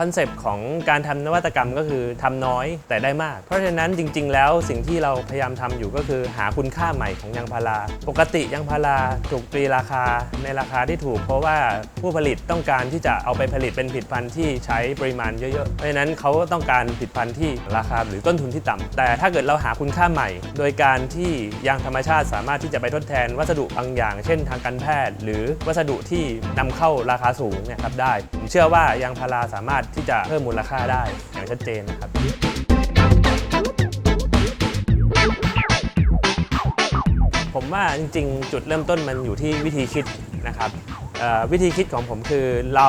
คอนเซปต์ของการทำนวัตกรรมก็คือทำน้อยแต่ได้มาก เพราะฉะนั้นจริง ๆ แล้วสิ่งที่เราพยายามทำอยู่ก็คือหาคุณค่าใหม่ของยางพารา ปกติยางพาราถูกตีราคาในราคาที่ถูก เพราะว่าผู้ผลิตต้องการที่จะเอาไปผลิตเป็นผลิตภัณฑ์ที่ใช้ปริมาณเยอะๆ เพราะฉะนั้นเขาต้องการผลิตภัณฑ์ที่ราคาหรือต้นทุนที่ต่ำแต่ถ้าเกิดเราหาคุณค่าใหม่ โดยการที่ยางธรรมชาติสามารถที่จะไปทดแทนวัสดุบางอย่าง เช่น ทางการแพทย์ หรือวัสดุที่นำเข้าราคาสูงเนี่ยครับได้ผมเชื่อว่ายางพาราสามารถที่จะเพิ่มมูลค่าได้อย่างชัดเจนนะครับผมว่าจริง ๆ จุดเริ่มต้นมันอยู่ที่วิธีคิดนะครับ วิธีคิดของผมคือเรา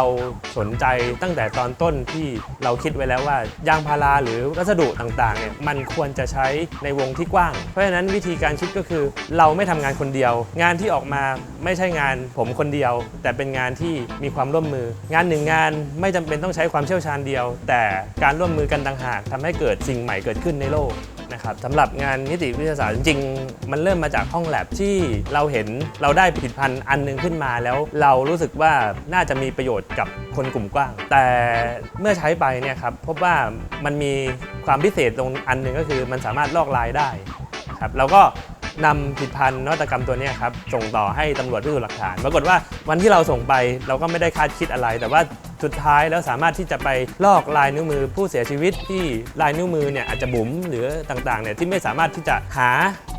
สนใจตั้งแต่ตอนต้นที่เราคิดไว้แล้วว่ายางพาราหรือวัสดุต่างๆเนี่ยมันควรจะใช้ในวงที่กว้าง เพราะฉะนั้นวิธีการคิดก็คือเราไม่ทำงานคนเดียว งานที่ออกมาไม่ใช่งานผมคนเดียว แต่เป็นงานที่มีความร่วมมือ งานหนึ่งงานไม่จำเป็นต้องใช้ความเชี่ยวชาญเดียว แต่การร่วมมือกันต่างหากทำให้เกิดสิ่งใหม่เกิดขึ้นในโลก นะครับสำหรับงานนิติวิทยาศาสตร์จริงๆ มันเริ่มมาจากห้องแลบที่เราเห็นเราได้ผลิตภัณฑ์อันหนึงขึ้นมาแล้วเรารู้สึกว่าน่าจะมีประโยชน์กับคนกลุ่มกว้าง แต่เมื่อใช้ไปเนี่ยครับพบว่ามันมีความพิเศษตรงอันหนึ่งก็คือมันสามารถลอกลายได้ครับเราก็นำผลิตภัณฑ์นวัตกรรมตัวนี้ครับส่งต่อให้ตำรวจพิสูจน์หลักฐาน ปรากฏว่าวันที่เราส่งไปเราก็ไม่ได้คาดคิดอะไร แต่ว่า สุดท้ายแล้วสามารถที่จะไปลอกลายนิ้วมือผู้เสียชีวิตที่ลายนิ้วมือเนี่ยอาจจะบุ๋มหรือต่างๆเนี่ยที่ไม่สามารถที่จะหา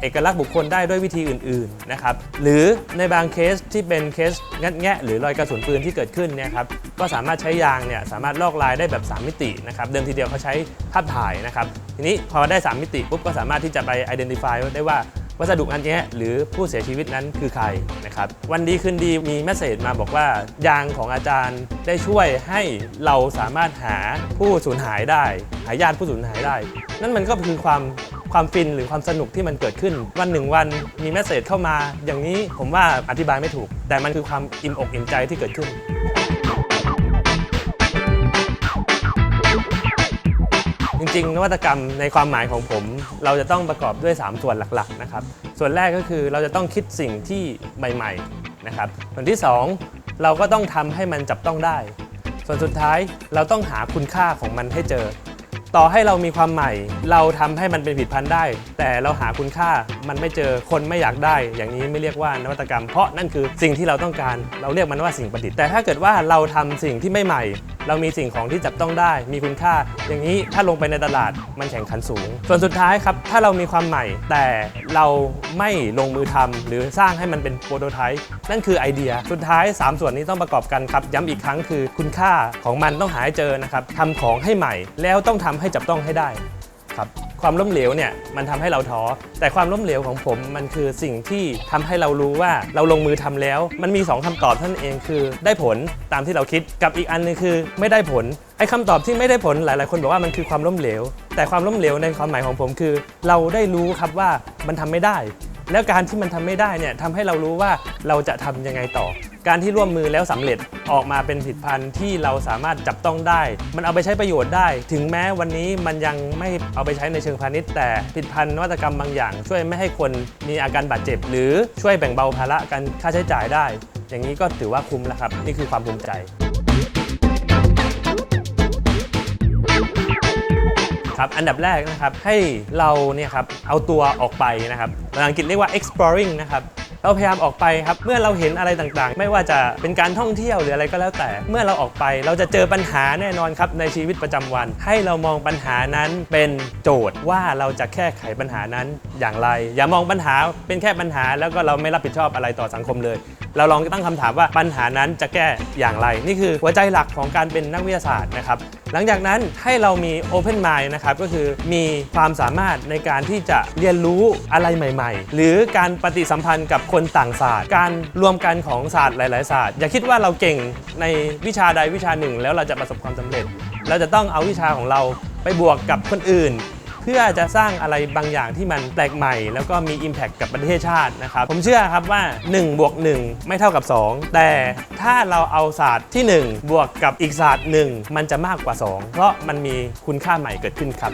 เอกลักษณ์บุคคลได้ด้วยวิธีอื่นๆนะครับหรือในบางเคสที่เป็นเคสงัดแงะหรือรอยกระสุนปืนที่เกิดขึ้นเนี่ยครับก็สามารถใช้ยางเนี่ยสามารถลอกลายได้แบบ 3 มิตินะครับเดิมทีเดียวเขาใช้ภาพถ่ายนะครับทีนี้พอได้ 3 มิติปุ๊บก็สามารถที่จะไป identify ได้ว่า วัสดุอันนี้หรือผู้เสียชีวิตนั้นคือใครนะครับวันดีคืนดีมีแมสเซจมาบอกว่ายางของอาจารย์ได้ช่วยให้เราสามารถหาผู้สูญหายได้ หาญาติผู้สูญหายได้ นั่นมันก็คือความความฟินหรือความสนุกที่มันเกิดขึ้น วันหนึ่งวันมีแมสเซจเข้ามา อย่างนี้ผมว่าอธิบายไม่ถูก แต่มันคือความอิ่มอกอิ่มใจที่เกิดขึ้น ริง ๆ นวัตกรรมในความหมายของผม เราจะต้องประกอบด้วย 3 ส่วนหลักๆนะครับส่วนแรกก็คือเราจะต้องคิดสิ่งที่ใหม่ๆนะครับส่วนที่ 2 เราก็ต้องทำให้มันจับต้องได้ ส่วนสุดท้ายเราต้องหาคุณค่าของมันให้เจอ ต่อให้เรามีความใหม่ เราทำให้มันเป็นผลิตภัณฑ์ได้ แต่เราหาคุณค่ามันไม่เจอคนไม่อยากได้ อย่างนี้ไม่เรียกว่านวัตกรรม เพราะนั่นคือสิ่งที่เราต้องการ เราเรียกมันว่าสิ่งประดิษฐ์แต่ถ้าเกิดว่าเราทำสิ่งที่ไม่ใหม่ เรามีสิ่งของที่จับต้องได้ มีคุณค่า อย่างนี้ถ้าลงไปในตลาดมันแข่งขันสูง ส่วนสุดท้ายครับ ถ้าเรามีความใหม่ แต่เราไม่ลงมือทำหรือสร้างให้มันเป็นโปรโตไทป์นั่นคือไอเดีย สุดท้าย 3 ส่วนนี้ต้องประกอบกันครับ ย้ำอีกครั้งคือคุณค่าของมันต้องหาให้เจอนะครับทำของให้ใหม่ แล้วต้องทำให้จับต้องให้ได้ครับ ความล้มเหลวเนี่ยมันทำให้เราท้อแต่ความล้มเหลวของผมมันคือสิ่งที่ทำให้เรารู้ว่าเราลงมือทำแล้ว มันมี 2คำตอบท่านเองคือ ได้ผลตามที่เราคิดกับอีกอันนึงคือ ไม่ได้ผลไอ้คำตอบที่ไม่ได้ผลหลาย ๆ คนบอกว่ามันคือความล้มเหลว แต่ความล้มเหลวในความหมายของผมคือ เราได้รู้ครับว่ามันทำไม่ได้ แล้วการที่มันทำไม่ได้เนี่ยทำให้เรารู้ว่าเราจะทำยังไงต่อ การที่ร่วมมือแล้วสำเร็จออกมาเป็นผลิตภัณฑ์ที่เราสามารถจับต้องได้ มันเอาไปใช้ประโยชน์ได้ ถึงแม้วันนี้มันยังไม่เอาไปใช้ในเชิงพาณิชย์ แต่ผลิตภัณฑ์นวัตกรรมบางอย่าง ช่วยไม่ให้คนมีอาการบาดเจ็บ หรือช่วยแบ่งเบาภาระการค่าใช้จ่ายได้ อย่างนี้ก็ถือว่าคุ้มแล้วครับ นี่คือความภูมิใจครับอันดับแรกนะครับให้เราเนี่ยครับเอาตัวออกไปนะครับภาษาอังกฤษเรียกว่า exploring นะครับ เราพยายามออกไปครับ เมื่อเราเห็นอะไรต่างๆ ไม่ว่าจะเป็นการท่องเที่ยวหรืออะไรก็แล้วแต่ เมื่อเราออกไปเราจะเจอปัญหาแน่นอนครับในชีวิตประจำวัน ให้เรามองปัญหานั้นเป็นโจทย์ว่าเราจะแก้ไขปัญหานั้นอย่างไร อย่ามองปัญหาเป็นแค่ปัญหา แล้วก็เราไม่รับผิดชอบอะไรต่อสังคมเลย เราลองตั้งคำถามว่าปัญหานั้นจะแก้อย่างไร นี่คือหัวใจหลักของการเป็นนักวิทยาศาสตร์นะครับ หลังจากนั้นให้เรามี Open Mind นะครับก็คือมีความสามารถในการที่จะเรียนรู้อะไรใหม่ ๆ หรือการปฏิสัมพันธ์กับคนต่างศาสตร์ การรวมกันของศาสตร์หลาย ๆ ศาสตร์ อย่าคิดว่าเราเก่งในวิชาใดวิชาหนึ่ง แล้วเราจะประสบความสำเร็จ เราจะต้องเอาวิชาของเราไปบวกกับคนอื่น เพื่อจะสร้างอะไรบางอย่างที่มันแปลกใหม่ แล้วก็มี Impact กับประเทศชาตินะครับผมเชื่อครับว่า1บวก1ไม่เท่ากับ 2 แต่ถ้าเราเอาศาสตร์ที่ 1 บวกกับอีกศาสตร์หนึ่งมันจะมากกว่า 2 เพราะมันมีคุณค่าใหม่เกิดขึ้นครับ